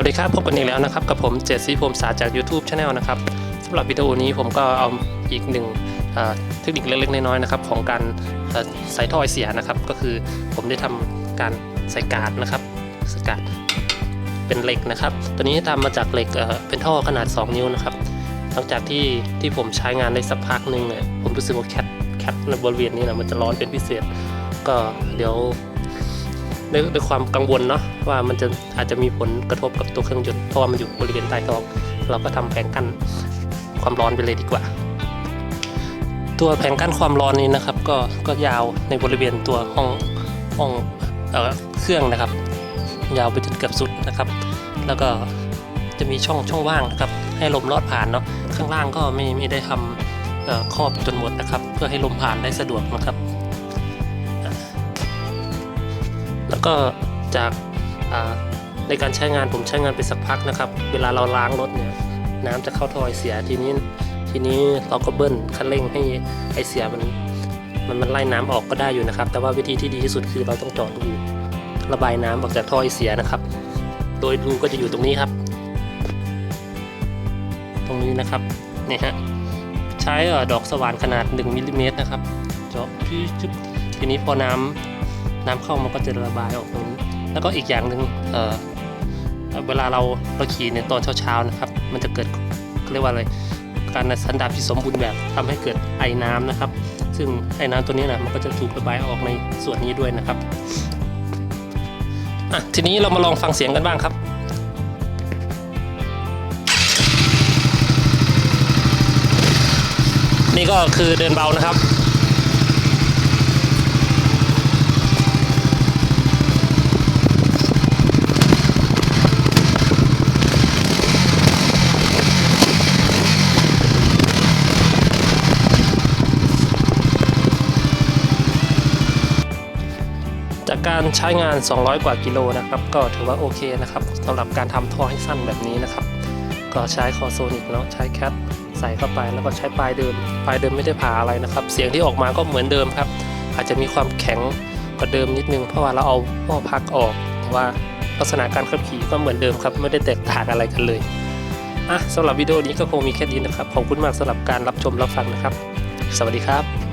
วัสดีครับพบกันอีกแล้วนะครับกับผมเจษศรีพรมสาจาก YouTube Channel นะครับสำหรับวิดีโอนี้ผมก็เอาอีกหนึ่งเทคนิคเล็กๆน้อยๆนะครับของการใส่ท่อไอเสียนะครับ ก็คือผมได้ทำการใส่กาดนะครับสกัดเป็นเหล็กนะครับ ตัวนี้ทำมาจากเหล็กเเป็นท่อขนาด 2 นิ้วนะครับ หลังจากที่ที่ผมใช้งานได้สักพักหนึ่งเนี่ยผมรู้สึกว่าแคทแคทในบริเวณนี้นะมันจะร้อนเป็นพิเศษ ก็เดี๋ยว ด้วยด้วยความกังวลเนาะว่ามันจะอาจจะมีผลกระทบกับตัวเครื่องยนต์เพราะว่ามันอยู่บริเวณใต้ท้อง เราก็ทำแผงกั้นความร้อนไปเลยดีกว่า ตัวแผงกั้นความร้อนนี้นะครับก็ก็ยาวในบริเวณตัวห้องห้องเอเครื่องนะครับ ยาวไปจนเกือบสุดนะครับ แล้วก็จะมีช่องช่องว่างนะครับ ให้ลมลอดผ่านเนาะข้างล่างก็ไม่ไม่ได้ทำเอ่อครอบจนหมดนะครับ เพื่อให้ลมผ่านได้สะดวกนะครับ แล้วก็จากในการใช้งานผมใช้งานไปสักพักนะครับ เวลาเราล้างรถเนี่ยน้ำจะเข้าท่อไอเสียทีนี้ทีนี้เราก็เบิ้ลคันเร่งให้ไอเสียมันมันมันไล่น้ำออกก็ได้อยู่นะครับ แต่ว่าวิธีที่ดีที่สุดคือเราต้องเจาะรูระบายน้ำออกจากท่อไอเสียนะครับ โดยรูก็จะอยู่ตรงนี้ครับ ตรงนี้นะครับนี่ฮะใช้ออดอกสว่านขนาด 1มิลลิเมตรนะครับ เจาะทีนี้พอน้ำ น้ำเข้ามันก็จะระบายออกตรงนี้แล้วก็อีกอย่างหนึ่งเออเวลาเราเราขี่ในตอนเช้าๆนะครับ มันจะเกิดเรียกว่าอะไรการสันดาปที่สมบูรณ์แบบทำให้เกิดไอ้น้ำนะครับ ซึ่งไอ้น้ำตัวนี้นะมันก็จะถูกระบายออกในส่วนนี้ด้วยนะครับอะทีนี้เรามาลองฟังเสียงกันบ้างครับนี่ก็คือเดินเบานะครับ จากการใช้งาน 200 กว่ากิโลนะครับ ก็ถือว่าโอเคนะครับสำหรับการทำท่อให้สั้นแบบนี้นะครับ ก็ใช้คอโซนิกเนาะใช้แคทใส่เข้าไปแล้วก็ใช้ปลายเดิม ปลายเดิมไม่ได้ผ่าอะไรนะครับ เสียงที่ออกมาก็เหมือนเดิมครับ อาจจะมีความแข็งกว่าเดิมนิดนึง เพราะว่าเราเอาหม้อพักออกแต่ว่าลักษณะการขับขี่ก็เหมือนเดิมครับ ไม่ได้แตกต่างอะไรกันเลยอะสำหรับวิดีโอนี้ก็คงมีแค่นี้นะครับขอบคุณมากสำหรับการรับชมรับฟังนะครับ สวัสดีครับ